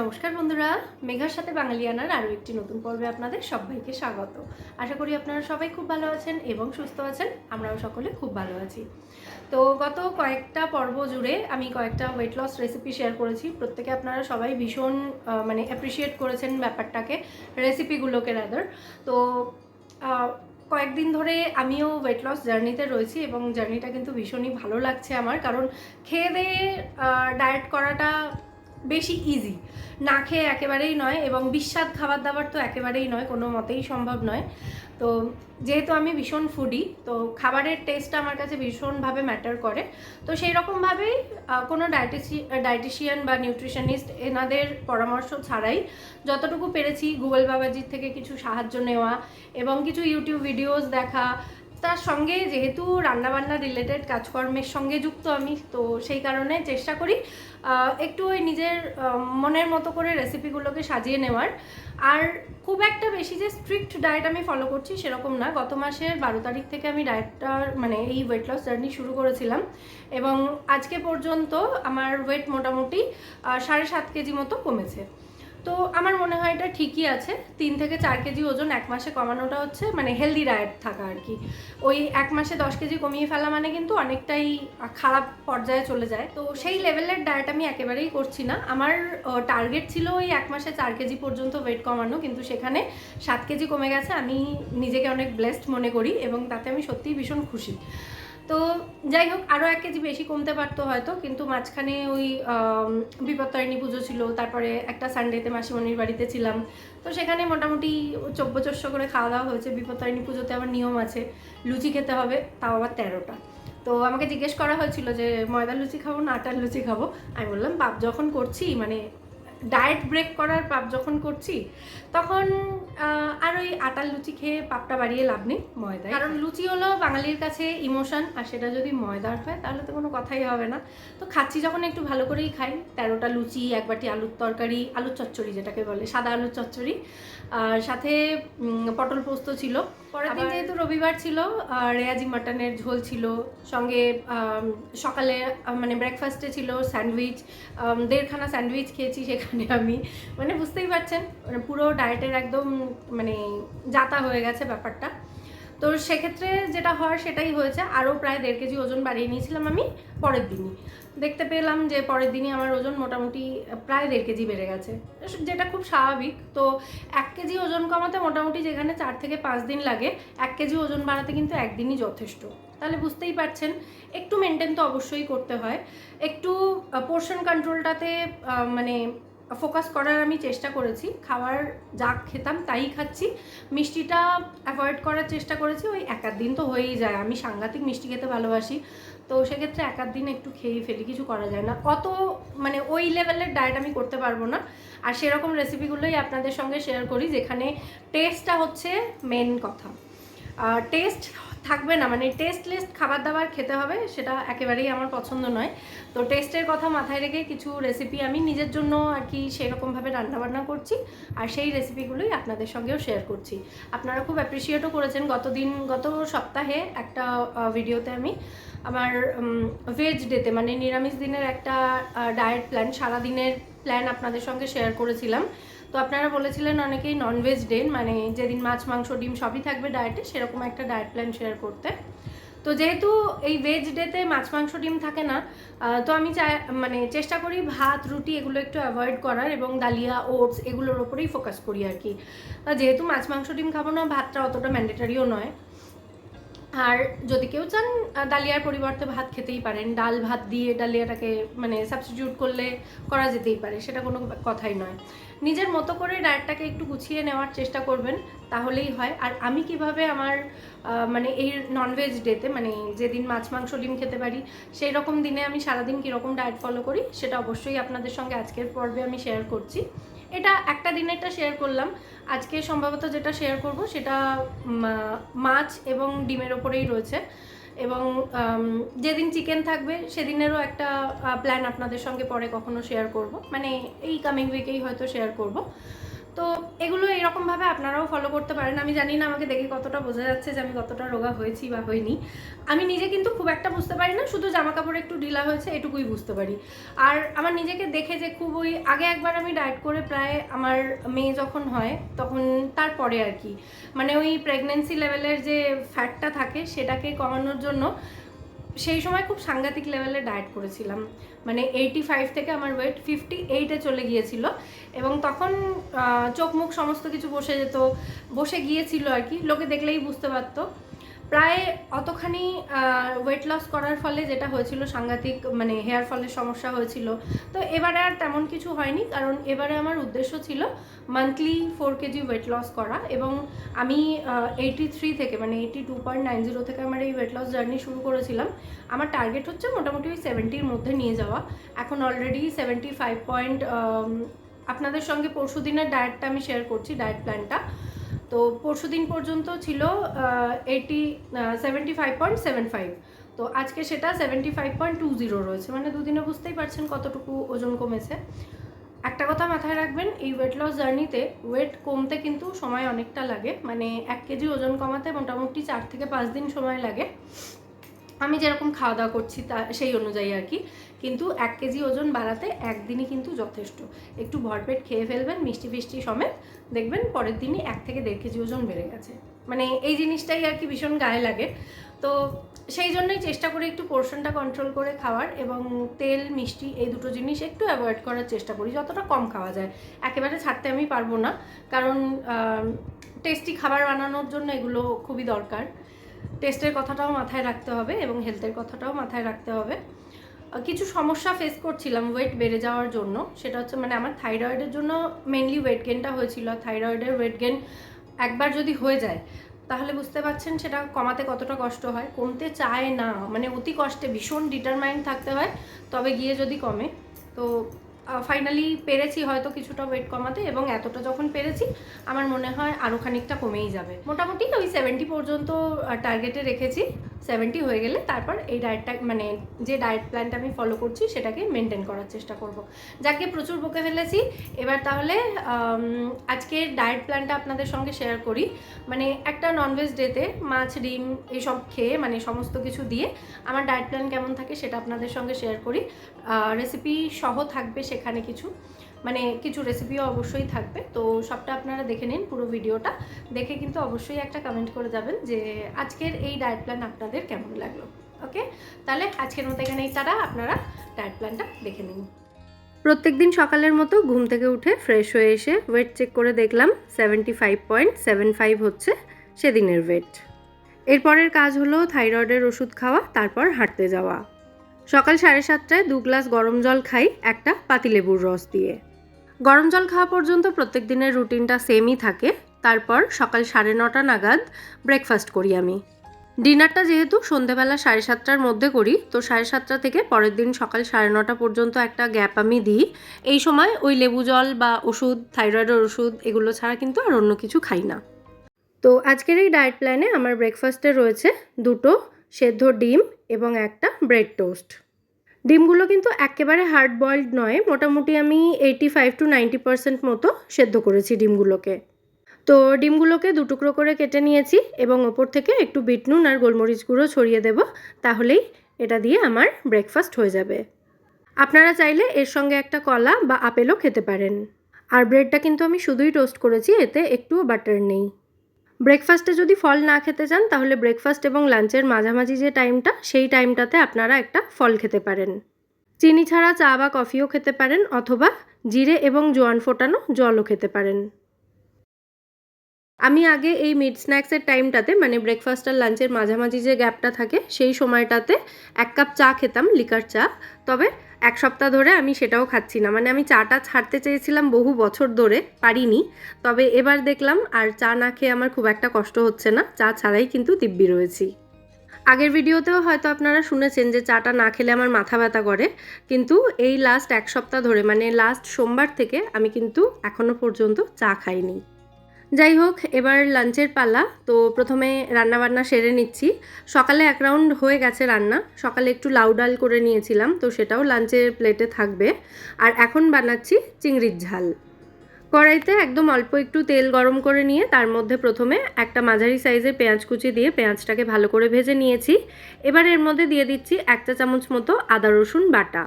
নমস্কার বন্ধুরা, মেঘার সাথে বাঙালিয়ানার আরও একটি নতুন পর্বে আপনাদের সবাইকে স্বাগত। আশা করি আপনারা সবাই খুব ভালো আছেন এবং সুস্থ আছেন, আমরাও সকলে খুব ভালো আছি। তো গত কয়েকটা পর্ব জুড়ে আমি কয়েকটা ওয়েট লস রেসিপি শেয়ার করেছি। প্রত্যেকে আপনারা সবাই ভীষণ মানে অ্যাপ্রিসিয়েট করেছেন ব্যাপারটাকে রেসিপিগুলোকে রাদার তো কয়েকদিন ধরে আমিও ওয়েট লস জার্নিতে রয়েছি এবং জার্নিটা কিন্তু ভীষণই ভালো লাগছে আমার। কারণ খেয়ে দিয়ে ডায়েট করাটা বেশি ইজি না খেয়ে একেবারেই নয় এবং বিস্বাদ খাবার দাবার তো একেবারেই নয়, কোনো মতেই সম্ভব নয়। তো যেহেতু আমি ভীষণ ফুডি তো খাবারের টেস্ট আমার কাছে ভীষণভাবে ম্যাটার করে। তো সেই রকমভাবেই কোনো ডায়েটিসি ডায়েটিশিয়ান বা নিউট্রিশনিস্ট এনাদের পরামর্শ ছাড়াই যতটুকু পেরেছি গুগল বাবাজির থেকে কিছু সাহায্য নেওয়া এবং কিছু ইউটিউব ভিডিওস দেখা তার সঙ্গে যেহেতু রান্নাবান্না রিলেটেড কাজকর্মের সঙ্গে যুক্ত আমি, তো সেই কারণে চেষ্টা করি একটু ওই নিজের মনের মতো করে রেসিপিগুলোকে সাজিয়ে নেওয়ার। আর খুব একটা বেশি যে স্ট্রিক্ট ডায়েট আমি ফলো করছি সেরকম না। গত মাসের বারো তারিখ থেকে আমি ডায়েটটার মানে এই ওয়েট লস জার্নি শুরু করেছিলাম। এবং আজকে পর্যন্ত আমার ওয়েট মোটামুটি সাড়ে সাত কেজি মতো কমেছে। তো আমার মনে হয় এটা ঠিকই আছে। তিন থেকে চার কেজি ওজন এক মাসে কমানোটা হচ্ছে মানে হেলদি ডায়েট থাকা আর কি। ওই এক মাসে দশ কেজি কমিয়ে ফেলা মানে কিন্তু অনেকটাই খারাপ পর্যায়ে চলে যায়। তো সেই লেভেলের ডায়েট আমি একেবারেই করছি না। আমার টার্গেট ছিল ওই এক মাসে চার কেজি পর্যন্ত ওয়েট কমানো, কিন্তু সেখানে সাত কেজি কমে গেছে। আমি নিজেকে অনেক ব্লেসড মনে করি এবং তাতে আমি সত্যিই ভীষণ খুশি। তো যাই হোক আরও এক কেজি বেশি কমতে পারতো হয়তো, কিন্তু মাঝখানে ওই বিপত্তারিণী পুজো ছিল, তারপরে একটা সানডেতে মাসিমণির বাড়িতে ছিলাম। তো সেখানে মোটামুটি চব্য চস্য করে খাওয়া দাওয়া হয়েছে, বিপত্তারিণী পুজোতে আবার নিয়ম আছে, লুচি খেতে হবে, তাও আবার তেরোটা। তো আমাকে জিজ্ঞেস করা হয়েছিল যে ময়দা লুচি খাব না আটার লুচি খাব? আমি বললাম, বাপ, যখন করছি মানে ডায়েট ব্রেক করার পাপ যখন করছি, তখন আর ওই আটার লুচি খেয়ে পাপটা বাড়িয়ে লাভ নেই ময়দা কারণ লুচি হলো বাঙালির কাছে ইমোশন, আর সেটা যদি ময়দার হয়, তাহলে তো কোনো কথাই হবে না। তো খাচ্ছি যখন একটু ভালো করেই খাই, তেরোটা লুচি, এক বাটি আলুর তরকারি, আলুর চচ্চড়ি যেটাকে বলে, সাদা আলুর চচ্চড়ি। আর সাথে পটল পোস্ত ছিল পরের দিন যেহেতু রবিবার ছিল রেয়াজি মাটনের ঝোল ছিল সঙ্গে সকালে মানে ব্রেকফাস্টে ছিল স্যান্ডউইচ দেড়খানা স্যান্ডউইচ খেয়েছি সেখানে আমি। মানে বুঝতেই পারছেন মানে পুরো ডায়েটের একদম মানে যাতা হয়ে গেছে ব্যাপারটা। তো সেক্ষেত্রে যেটা হওয়ার সেটাই হয়েছে। আরও প্রায় দেড় কেজি ওজন বাড়িয়ে নিয়েছিলাম আমি পরের দিনই। দেখতে পেলাম যে পরের দিনই আমার ওজন মোটামুটি প্রায় দেড় কেজি বেড়ে গেছে। যেটা খুব স্বাভাবিক। তো এক কেজি ওজন কমাতে মোটামুটি যেখানে চার থেকে পাঁচ দিন লাগে, এক কেজি ওজন বাড়াতে কিন্তু একদিনই যথেষ্ট। তাহলে বুঝতেই পারছেন, একটু মেনটেন তো অবশ্যই করতে হয়। একটু পোর্শন কন্ট্রোলটাতে মানে ফোকাস করার আমি চেষ্টা করেছি। খাওয়ার যা খেতাম তাই খাচ্ছি। মিষ্টিটা অ্যাভয়েড করার চেষ্টা করেছি। ওই এক দিন তো হয়েই যায়। আমি সাংঘাতিক মিষ্টি খেতে ভালোবাসি। তো সেক্ষেত্রে এক দিন একটু খেয়ে ফেলি। কিছু করা যায় না। অত মানে ওই লেভেলের ডায়েট আমি করতে পারব না। আর সেরকম রেসিপিগুলোই আপনাদের সঙ্গে শেয়ার করি, যেখানে টেস্টটা হচ্ছে মেন কথা। টেস্ট থাকবে না মানে টেস্টলেস খাবার দাবার খেতে হবে, সেটা একেবারেই আমার পছন্দ নয়। তো টেস্টের কথা মাথায় রেখে কিছু রেসিপি আমি নিজের জন্য আর কি সেরকমভাবে রান্নাবান্না করছি, আর সেই রেসিপিগুলোই আপনাদের সঙ্গেও শেয়ার করছি। আপনারা খুব অ্যাপ্রিসিয়েটও করেছেন, গতদিন, গত সপ্তাহে একটা ভিডিওতে আমি আমার ভেজ ডেতে মানে নিরামিষ দিনের একটা ডায়েট প্ল্যান সারাদিনের প্ল্যান আপনাদের সঙ্গে শেয়ার করেছিলাম। তো আপনারা বলেছিলেন অনেকেই ননভেজ ডে মানে যেদিন মাছ, মাংস, ডিম সবই থাকবে ডায়েটে সেরকম একটা ডায়েট প্ল্যান শেয়ার করতে। তো যেহেতু এই ভেজ ডেতে মাছ, মাংস, ডিম থাকে না তো আমি চাই মানে চেষ্টা করি ভাত, রুটি এগুলো একটু অ্যাভয়েড করার এবং ডালিয়া ওটস এগুলোর ওপরেই ফোকাস করি আর কি। যেহেতু মাছ, মাংস, ডিম খাব না, ভাতটা অতটা ম্যান্ডেটারিও নয়। আর যদি কেউ চান ডালিয়ার পরিবর্তে ভাত খেতেই পারেন। ডাল ভাত দিয়ে ডালিয়াটাকে মানে সাবস্টিটিউট করলে করা যেতেই পারে, সেটা কোনো কথাই নয়। নিজের মতো করে ডায়েটটাকে একটু গুছিয়ে নেওয়ার চেষ্টা করবেন, তাহলেই হয়। আর আমি কীভাবে আমার মানে এই ননভেজ ডেতে মানে যেদিন মাছ, মাংস, ডিম খেতে পারি সেই রকম দিনে আমি সারাদিন কীরকম ডায়েট ফলো করি, সেটা অবশ্যই আপনাদের সঙ্গে আজকের পর্বে আমি শেয়ার করছি। এটা একটা দিনেরটা শেয়ার করলাম। আজকে সম্ভবত যেটা শেয়ার করব সেটা মাছ এবং ডিমের ওপরেই রয়েছে। এবং যেদিন চিকেন থাকবে সেদিনেরও একটা প্ল্যান আপনাদের সঙ্গে পরে কখনো শেয়ার করব। মানে এই কামিং উইকেই হয়তো শেয়ার করব। তো এগুলো এরকমভাবে আপনারাও ফলো করতে পারেন। আমি জানি না আমাকে দেখে কতটা বোঝা যাচ্ছে যে আমি কতটা রোগা হয়েছি বা হইনি। আমি নিজে কিন্তু খুব একটা বুঝতে পারি না, শুধু জামা কাপড় একটু ঢিলা হয়েছে এটুকুই বুঝতে পারি। আর আমার নিজেকে দেখে যে খুব ওই আগে একবার আমি ডায়েট করে প্রায় আমার মেয়ে যখন হয়, তখন তারপরে আর কি। মানে ওই প্রেগনেন্সি লেভেলের যে ফ্যাটটা থাকে, সেটাকে কমানোর জন্য সেই সময় খুব সাংঘাতিক লেভেলে ডায়েট করেছিলাম। মানে এইটি ফাইভ থেকে আমার ওয়েট ফিফটি এইটে চলে গিয়েছিল। এবং তখন চোখ মুখ সমস্ত কিছু বসে যেত, বসে গিয়েছিল আর কি। লোকে দেখলেই বুঝতে পারতো। প্রায় অতখানি ওয়েট লস করার ফলে যেটা হয়েছিল, সাংঘাতিক মানে হেয়ার ফলের সমস্যা হয়েছিল। তো এবারে আর তেমন কিছু হয়নি, কারণ এবারে আমার উদ্দেশ্য ছিল monthly four KG weight loss করা এবং আমি এইটি থ্রি থেকে মানে eighty two point nine zero থেকে আমার এই ওয়েট লস জার্নি শুরু করেছিলাম। আমার টার্গেট হচ্ছে মোটামুটি ওই সেভেন্টির মধ্যে নিয়ে যাওয়া। এখন অলরেডি সেভেন্টি ফাইভ পয়েন্ট আপনাদের সঙ্গে পরশু দিনের ডায়েটটা আমি শেয়ার করছি ডায়েট প্ল্যানটা তো পরশু দিন পর্যন্ত ছিল eighty seventy five point seven five তো আজকে সেটা seventy five point two zero রয়েছে মানে দুদিনে বুঝতেই পারছেন কতটুকু ওজন কমেছে। একটা কথা মাথায় রাখবেন, এই ওয়েট লস জার্নিতে ওয়েট কমতে কিন্তু সময় অনেকটা লাগে মানে এক কেজি ওজন কমাতে মোটামুটি চার থেকে পাঁচ দিন সময় লাগে। আমি যেরকম খাওয়া দাওয়া করছি তা, সেই অনুযায়ী আর কি। কিন্তু এক কেজি ওজন বাড়াতে একদিনই কিন্তু যথেষ্ট। একটু ভরপেট খেয়ে ফেলবেন, মিষ্টি ফিষ্টি সমেত। দেখবেন পরের দিনই এক থেকে দেড় কেজি ওজন বেড়ে গেছে। মানে এই জিনিসটাই আর কি ভীষণ গায়ে লাগে। তো সেই জন্যই চেষ্টা করি একটু পোর্শনটা কন্ট্রোল করে খাওয়ার এবং তেল, মিষ্টি এই দুটো জিনিস একটু অ্যাভয়েড করার চেষ্টা করি, যতটা কম খাওয়া যায়। একেবারে ছাড়তে আমি পারব না, কারণ টেস্টি খাবার বানানোর জন্য এগুলো খুবই দরকার। টেস্টের কথাটাও মাথায় রাখতে হবে এবং হেলথের কথাটাও মাথায় রাখতে হবে। কিছু সমস্যা ফেস করছিলাম ওয়েট বেড়ে যাওয়ার জন্য। সেটা হচ্ছে মানে আমার থাইরয়েডের জন্য মেনলি ওয়েট গেনটা হয়েছিল। থাইরয়েডের ওয়েট গেন একবার যদি হয়ে যায়, তাহলে বুঝতে পারছেন সেটা কমাতে কতটা কষ্ট হয়। কমতে চায় না মানে অতি কষ্টে ভীষণ ডিটারমাইন্ড থাকতে হয়, তবে গিয়ে যদি কমে। তো ফাইনালি পেরেছি হয়তো কিছুটা ওয়েট কমাতে এবং এতটা যখন পেরেছি, আমার মনে হয় আরও খানিকটা কমেই যাবে। মোটামুটি ওই সেভেন্টি পর্যন্ত টার্গেটে রেখেছি। সেভেন্টি হয়ে গেলে তারপর এই ডায়েটটা মানে যে ডায়েট প্ল্যানটা আমি ফলো করছি সেটাকে মেনটেন করার চেষ্টা করব। যাকে প্রচুর বকে ফেলেছি এবার তাহলে আম, আজকের ডায়েট প্ল্যানটা আপনাদের সঙ্গে শেয়ার করি। মানে একটা ননভেজ ডেতে মাছ ডিম এইসব খেয়ে মানে সমস্ত কিছু দিয়ে আমার ডায়েট প্ল্যান কেমন থাকে সেটা আপনাদের সঙ্গে শেয়ার করি। রেসিপি সহ থাকবে সেখানে কিছু। মানে কিছু রেসিপিও অবশ্যই থাকবে। তো সবটা আপনারা দেখে নিন পুরো ভিডিওটা। দেখে কিন্তু অবশ্যই একটা কমেন্ট করে যাবেন যে আজকের এই ডায়েট প্ল্যান আপনাদের কেমন লাগল। ওকে তাহলে আজকের মতো এখানেই তারা আপনারা ডায়েট প্ল্যানটা দেখে নিন। প্রত্যেক দিন সকালের মতো ঘুম থেকে উঠে ফ্রেশ হয়ে এসে ওয়েট চেক করে দেখলাম seventy five point seven five হচ্ছে সেদিনের ওয়েট এরপরের কাজ হলো থাইরয়েডের ওষুধ খাওয়া, তারপর হাঁটতে যাওয়া। সকাল সাড়ে সাতটায় দু গ্লাস গরম জল খাই একটা পাতিলেবুর রস দিয়ে। গরম জল খাওয়া পর্যন্ত প্রত্যেক দিনের রুটিনটা সেমই থাকে। তারপর সকাল সাড়ে নটা নাগাদ ব্রেকফাস্ট করি আমি। ডিনারটা যেহেতু সন্ধেবেলা সাড়ে সাতটার মধ্যে করি, তো সাড়ে সাতটা থেকে পরের দিন সকাল সাড়ে নটা পর্যন্ত একটা গ্যাপ আমি দিই। এই সময় ওই লেবু জল বা ওষুধ থাইরয়েডের ওষুধ এগুলো ছাড়া কিন্তু আর অন্য কিছু খাই না। তো আজকের এই ডায়েট প্ল্যানে আমার ব্রেকফাস্টে রয়েছে দুটো সেদ্ধ ডিম এবং একটা ব্রেড টোস্ট ডিমগুলো কিন্তু একেবারে হার্ড বয়েলড নয়। মোটামুটি আমি eighty five to ninety percent মতো সেদ্ধ করেছি ডিমগুলোকে। তো ডিমগুলোকে দুটুকরো করে কেটে নিয়েছি এবং ওপর থেকে একটু বিট নুন আর গোলমরিচ গুঁড়ো ছড়িয়ে দেব, তাহলেই এটা দিয়ে আমার ব্রেকফাস্ট হয়ে যাবে। আপনারা চাইলে এর সঙ্গে একটা কলা বা আপেলও খেতে পারেন। আর ব্রেডটা কিন্তু আমি শুধুই টোস্ট করেছি, এতে একটুও বাটার নেই। ব্রেকফাস্টে যদি ফল না খেতে চান, তাহলে ব্রেকফাস্ট এবং লাঞ্চের মাঝামাঝি যে টাইমটা সেই টাইমটাতে আপনারা একটা ফল খেতে পারেন। চিনি ছাড়া চা বা কফিও খেতে পারেন, অথবা জিরে এবং জোয়ান ফোটানো জলও খেতে পারেন। আমি আগে এই মিড স্ন্যাক্সের টাইমটাতে মানে ব্রেকফাস্ট আর লাঞ্চের মাঝামাঝি যে গ্যাপটা থাকে, সেই সময়টাতে এক কাপ চা খেতাম লিকার চা। তবে এক সপ্তাহ ধরে আমি সেটাও খাচ্ছি না। মানে আমি চাটা ছাড়তে চেয়েছিলাম বহু বছর ধরে, পারিনি। তবে এবার দেখলাম, আর চা না খেয়ে আমার খুব একটা কষ্ট হচ্ছে না। চা ছাড়াই কিন্তু দিব্যি রয়েছি। আগের ভিডিওতেও হয়তো আপনারা শুনেছেন যে চাটা না খেলে আমার মাথা ব্যথা করে। কিন্তু এই লাস্ট এক সপ্তাহ ধরে মানে লাস্ট সোমবার থেকে আমি কিন্তু এখনও পর্যন্ত চা খাইনি। যাই হোক এবার লাঞ্চের পালা। তো প্রথমে রান্নাবান্না সেরে নিচ্ছি। সকালে এক রাউন্ড হয়ে গেছে রান্না। সকালে একটু লাউ ডাল করে নিয়েছিলাম, তো সেটাও লাঞ্চের প্লেটে থাকবে। আর এখন বানাচ্ছি চিংড়ির ঝাল। কড়াইতে একদম অল্প একটু তেল গরম করে নিয়ে, তার মধ্যে প্রথমে একটা মাঝারি সাইজের পেঁয়াজ কুচি দিয়ে পেঁয়াজটাকে ভালো করে ভেজে নিয়েছি। এবার এর মধ্যে দিয়ে দিচ্ছি এক চা চামচ মতো আদা, রসুন বাটা।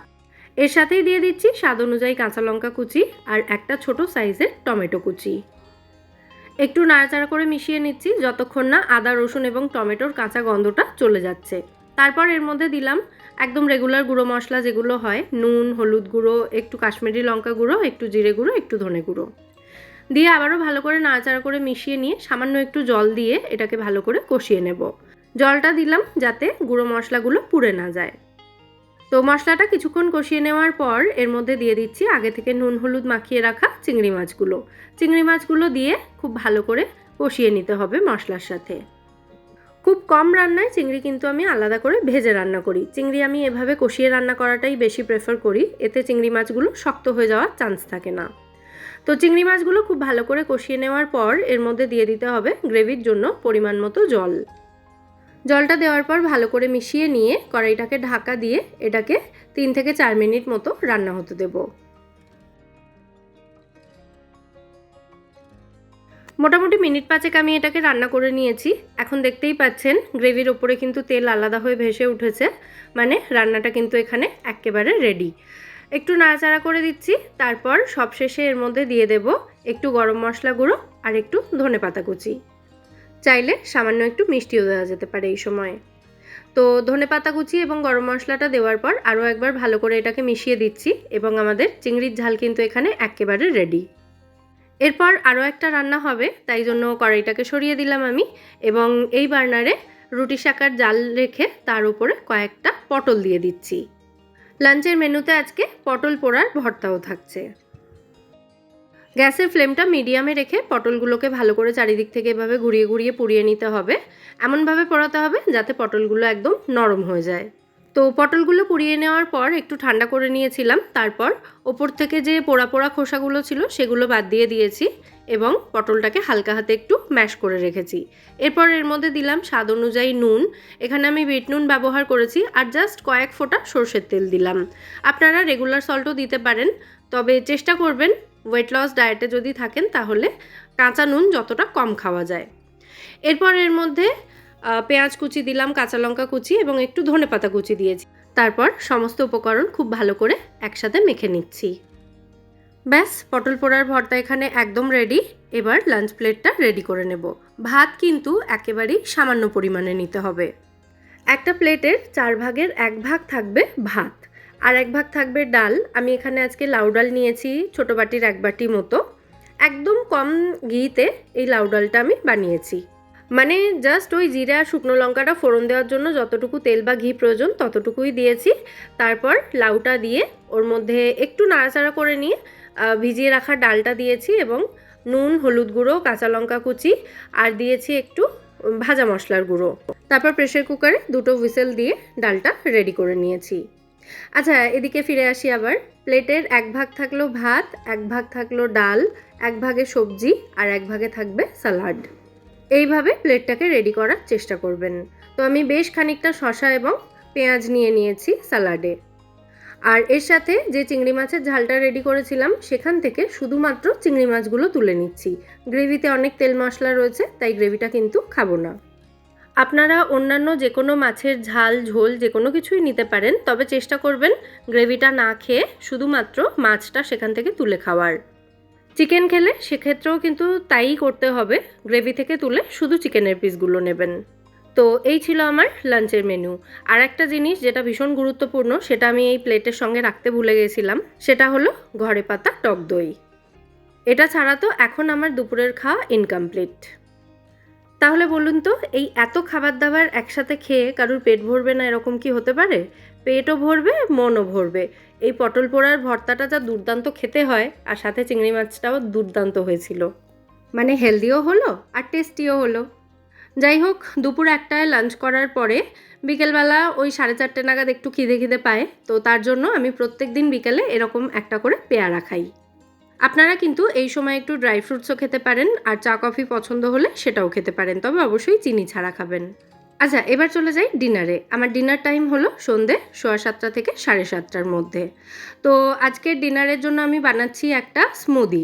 এর সাথেই দিয়ে দিচ্ছি স্বাদ অনুযায়ী কাঁচা লঙ্কা কুচি আর একটা ছোট সাইজের টমেটো কুচি। একটু নাড়াচাড়া করে মিশিয়ে নিচ্ছি যতক্ষণ না আদা, রসুন এবং টমেটোর কাঁচা গন্ধটা চলে যাচ্ছে। তারপর এর মধ্যে দিলাম একদম রেগুলার গুঁড়ো মশলা যেগুলো হয়, নুন, হলুদ গুঁড়ো, একটু কাশ্মীরি লঙ্কা গুঁড়ো, একটু জিরে গুঁড়ো, একটু ধনে গুঁড়ো। দিয়ে আবারও ভালো করে নাড়াচাড়া করে মিশিয়ে নিয়ে সামান্য একটু জল দিয়ে এটাকে ভালো করে কষিয়ে নেব। জলটা দিলাম যাতে গুঁড়ো মশলাগুলো পুড়ে না যায়। তো মশলাটা কিছুক্ষণ কষিয়ে নেওয়ার পর এর মধ্যে দিয়ে দিচ্ছি আগে থেকে নুন, হলুদ মাখিয়ে রাখা চিংড়ি মাছগুলো। চিংড়ি মাছগুলো দিয়ে খুব ভালো করে কষিয়ে নিতে হবে মশলার সাথে। খুব কম রান্নায় চিংড়ি কিন্তু আমি আলাদা করে ভেজে রান্না করি। চিংড়ি আমি এভাবে কষিয়ে রান্না করাটাই বেশি প্রেফার করি। এতে চিংড়ি মাছগুলো শক্ত হয়ে যাওয়ার চান্স থাকে না। তো চিংড়ি মাছগুলো খুব ভালো করে কষিয়ে নেওয়ার পর এর মধ্যে দিয়ে দিতে হবে গ্রেভির জন্য পরিমাণ মতো জল। জলটা দেওয়ার পর ভালো করে মিশিয়ে নিয়ে কড়াইটাকে ঢাকা দিয়ে এটাকে তিন থেকে চার মিনিট মতো রান্না হতে দেবো। মোটামুটি মিনিট পাঁচেক আমি এটাকে রান্না করে নিয়েছি। এখন দেখতেই পাচ্ছেন, গ্রেভির ওপরে কিন্তু তেল আলাদা হয়ে ভেসে উঠেছে। মানে রান্নাটা কিন্তু এখানে একেবারে রেডি একটু নাড়াচাড়া করে দিচ্ছি, তারপর সবশেষে এর মধ্যে দিয়ে দেব একটু গরম মশলা গুঁড়ো আর একটু ধনে পাতা কুচি। চাইলে সামান্য একটু মিষ্টিও দেওয়া যেতে পারে এই সময়ে। তো ধনে পাতা কুচি এবং গরম মশলাটা দেওয়ার পর আরও একবার ভালো করে এটাকে মিশিয়ে দিচ্ছি এবং আমাদের চিংড়ির ঝাল কিন্তু এখানে একেবারে রেডি এরপর আরও একটা রান্না হবে, তাই জন্য কড়াইটাকে সরিয়ে দিলাম আমি এবং এই বার্নারে রুটি শাকার জাল রেখে তার উপরে কয়েকটা পটল দিয়ে দিচ্ছি। লাঞ্চের মেনুতে আজকে পটল পোড়ার ভর্তাও থাকছে। গ্যাসের ফ্লেমটা মিডিয়ামে রেখে পটলগুলোকে ভালো করে চারিদিক থেকে এভাবে ঘুরিয়ে ঘুরিয়ে পুড়িয়ে নিতে হবে। এমনভাবে পোড়াতে হবে যাতে পটলগুলো একদম নরম হয়ে যায়। তো পটলগুলো পুড়িয়ে নেওয়ার পর একটু ঠান্ডা করে নিয়েছিলাম। তারপর ওপর থেকে যে পোড়া পোড়া খোসাগুলো ছিল সেগুলো বাদ দিয়ে দিয়েছি এবং পটলটাকে হালকা হাতে একটু ম্যাশ করে রেখেছি। এরপর এর মধ্যে দিলাম স্বাদ অনুযায়ী নুন। এখানে আমি বিট নুন ব্যবহার করেছি আর জাস্ট কয়েক ফোঁটা সর্ষের তেল দিলাম। আপনারা রেগুলার সল্টও দিতে পারেন, তবে চেষ্টা করবেন ওয়েট লস ডায়েটে যদি থাকেন, তাহলে কাঁচা নুন যতটা কম খাওয়া যায়। এরপর এর মধ্যে পেঁয়াজ কুচি দিলাম, কাঁচা লঙ্কা কুচি এবং একটু ধনে পাতা কুচি দিয়েছি। তারপর সমস্ত উপকরণ খুব ভালো করে একসাথে মেখে নিচ্ছি। ব্যাস, পটল পোড়ার ভর্তা এখানে একদম রেডি এবার লাঞ্চ প্লেটটা রেডি করে নেব। ভাত কিন্তু একেবারেই সামান্য পরিমাণে নিতে হবে। একটা প্লেটের চার ভাগের এক ভাগ থাকবে ভাত। আর এক ভাগ থাকবে ডাল। আমি এখানে আজকে লাউ ডাল নিয়েছি ছোটো বাটির এক বাটি মতো। একদম কম ঘিতে এই লাউ ডালটা আমি বানিয়েছি। মানে জাস্ট ওই জিরা আর শুকনো লঙ্কাটা ফোড়ন দেওয়ার জন্য যতটুকু তেল বা ঘি প্রয়োজন ততটুকুই দিয়েছি। তারপর লাউটা দিয়ে ওর মধ্যে একটু নাড়াচাড়া করে নিয়ে ভিজিয়ে রাখা ডালটা দিয়েছি এবং নুন, হলুদ গুঁড়ো, কাঁচা লঙ্কা কুচি আর দিয়েছি একটু ভাজা মশলার গুঁড়ো। তারপর প্রেশার কুকারে দুটো হুইসেল দিয়ে ডালটা রেডি করে নিয়েছি। আচ্ছা এদিকে ফিরে আসি আবার। প্লেটের এক ভাগ থাকল ভাত, এক ভাগ থাকল ডাল, এক ভাগে সবজি আর এক ভাগে থাকবে স্যালাড এইভাবে প্লেটটাকে রেডি করার চেষ্টা করবেন। তো আমি বেশ খানিকটা শশা এবং পেঁয়াজ নিয়ে নিয়েছি স্যালাডে আর এর সাথে যে চিংড়ি মাছের ঝালটা রেডি করেছিলাম, সেখান থেকে শুধুমাত্র চিংড়ি মাছগুলো তুলে নিচ্ছি। গ্রেভিতে অনেক তেল মশলা রয়েছে, তাই গ্রেভিটা কিন্তু খাব না। আপনারা অন্যান্য যে কোনো মাছের ঝাল, ঝোল যে কোনো কিছুই নিতে পারেন, তবে চেষ্টা করবেন গ্রেভিটা না খেয়ে শুধুমাত্র মাছটা সেখান থেকে তুলে খাওয়ার। চিকেন খেলে সেক্ষেত্রেও কিন্তু তাই করতে হবে, গ্রেভি থেকে তুলে শুধু চিকেনের পিসগুলো নেবেন। তো এই ছিল আমার লাঞ্চের মেনু। আর একটা জিনিস যেটা ভীষণ গুরুত্বপূর্ণ, সেটা আমি এই প্লেটের সঙ্গে রাখতে ভুলে গেছিলাম, সেটা হলো ঘরে পাতা টক দই। এটা ছাড়া তো এখন আমার দুপুরের খাওয়া ইনকমপ্লিট তাহলে বলুন তো, এই এত খাবার দাবার একসাথে খেয়ে কারুর পেট ভরবে না এরকম কি হতে পারে? পেটও ভরবে, মনও ভরবে। এই পটল পোড়ার ভর্তাটা যা দুর্দান্ত খেতে হয়, আর সাথে চিংড়ি মাছটাও দুর্দান্ত হয়েছিল। মানে হেলদিও হলো, আর টেস্টিও হলো। যাই হোক, দুপুর একটায় লাঞ্চ করার পরে বিকেলবেলা ওই সাড়ে চারটে নাগাদ একটু খিদে খিদে পায়, তো তার জন্য আমি প্রত্যেক দিন বিকেলে এরকম একটা করে পেয়ারা খাই। আপনারা কিন্তু এই সময় একটু ড্রাই ফ্রুটসও খেতে পারেন, আর চা, কফি পছন্দ হলে সেটাও খেতে পারেন, তবে অবশ্যই চিনি ছাড়া খাবেন। আচ্ছা এবার চলে যাই ডিনারে আমার ডিনার টাইম হলো সন্ধে সোয়া সাতটা থেকে সাড়ে সাতটার মধ্যে। তো আজকের ডিনারের জন্য আমি বানাচ্ছি একটা স্মুদি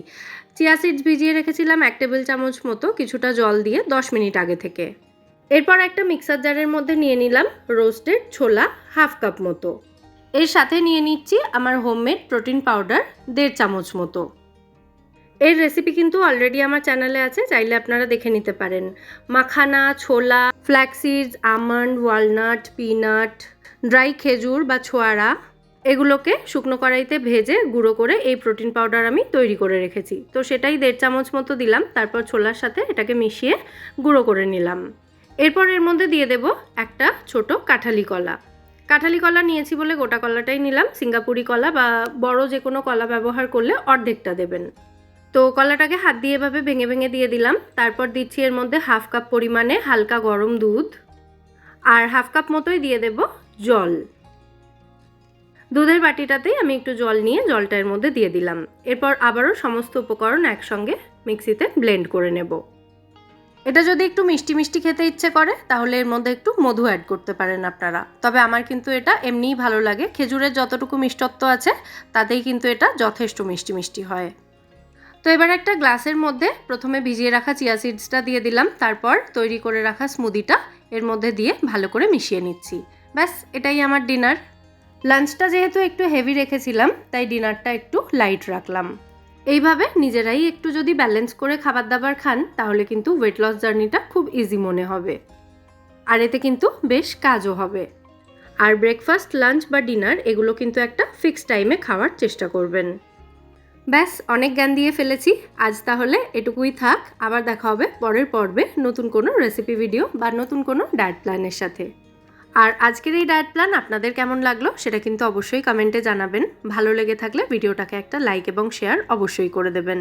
চিয়া সিডস ভিজিয়ে রেখেছিলাম এক টেবিল চামচ মতো কিছুটা জল দিয়ে দশ মিনিট আগে থেকে। এরপর একটা মিক্সার জারের মধ্যে নিয়ে নিলাম রোস্টেড ছোলা হাফ কাপ মতো। এর সাথে নিয়ে নিচ্ছি আমার হোমমেড প্রোটিন পাউডার দেড় চামচ মতো। এর রেসিপি কিন্তু অলরেডি আমার চ্যানেলে আছে, চাইলে আপনারা দেখে নিতে পারেন। মাখানা, ছোলা flaxseeds almond walnut peanut dry খেজুর বা ছোয়ারা, এগুলোকে শুকনো কড়াইতে ভেজে গুঁড়ো করে এই প্রোটিন পাউডার আমি তৈরি করে রেখেছি। তো সেটাই দেড় চামচ মতো দিলাম, তারপর ছোলার সাথে এটাকে মিশিয়ে গুঁড়ো করে নিলাম। এরপর এর মধ্যে দিয়ে দেব একটা ছোট কাঁঠালি কলা। কাঁঠালি কলা নিয়েছি বলে গোটা কলাটাই নিলাম, সিঙ্গাপুরি কলা বা বড় যে কোনো কলা ব্যবহার করলে অর্ধেকটা দেবেন। তো কলাটাকে হাত দিয়ে এভাবে ভেঙে ভেঙে দিয়ে দিলাম। তারপর দিচ্ছি এর মধ্যে হাফ কাপ পরিমাণে হালকা গরম দুধ আর হাফ কাপ মতোই দিয়ে দেব জল। দুধের বাটিটাতেই আমি একটু জল নিয়ে জলটা এর মধ্যে দিয়ে দিলাম। এরপর আবারও সমস্ত উপকরণ একসঙ্গে মিক্সিতে ব্লেন্ড করে নেব। এটা যদি একটু মিষ্টি মিষ্টি খেতে ইচ্ছে করে, তাহলে এর মধ্যে একটু মধু অ্যাড করতে পারেন আপনারা। তবে আমার কিন্তু এটা এমনিই ভালো লাগে। খেজুরের যতটুকু মিষ্টত্ব আছে, তাতেই কিন্তু এটা যথেষ্ট মিষ্টি মিষ্টি হয়। তো এবার একটা গ্লাসের মধ্যে প্রথমে ভিজিয়ে রাখা চিয়া সিডসটা দিয়ে দিলাম, তারপর তৈরি করে রাখা স্মুদিটা এর মধ্যে দিয়ে ভালো করে মিশিয়ে নিচ্ছি। ব্যাস, এটাই আমার ডিনার। লাঞ্চটা যেহেতু একটু হেভি রেখেছিলাম, তাই ডিনারটা একটু লাইট রাখলাম। এইভাবে নিজেরাই একটু যদি ব্যালেন্স করে খাবার দাবার খান, তাহলে কিন্তু ওয়েট লস জার্নিটা খুব ইজি মনে হবে। আর এতে কিন্তু বেশ কাজও হবে। আর ব্রেকফাস্ট লাঞ্চ বা ডিনার এগুলো কিন্তু একটা ফিক্সড টাইমে খাওয়ার চেষ্টা করবেন। ব্যাস, অনেক জ্ঞান দিয়ে ফেলেছি। আজ তাহলে এটুকুই থাক। আবার দেখা হবে পরের পর্বে নতুন কোনো রেসিপি ভিডিও বা নতুন কোনো ডায়েট প্ল্যানের সাথে। আর আজকের এই ডায়েট প্ল্যান আপনাদের কেমন লাগল সেটা কিন্তু অবশ্যই কমেন্টে জানাবেন। ভালো লেগে থাকলে ভিডিওটাকে একটা লাইক এবং শেয়ার অবশ্যই করে দেবেন।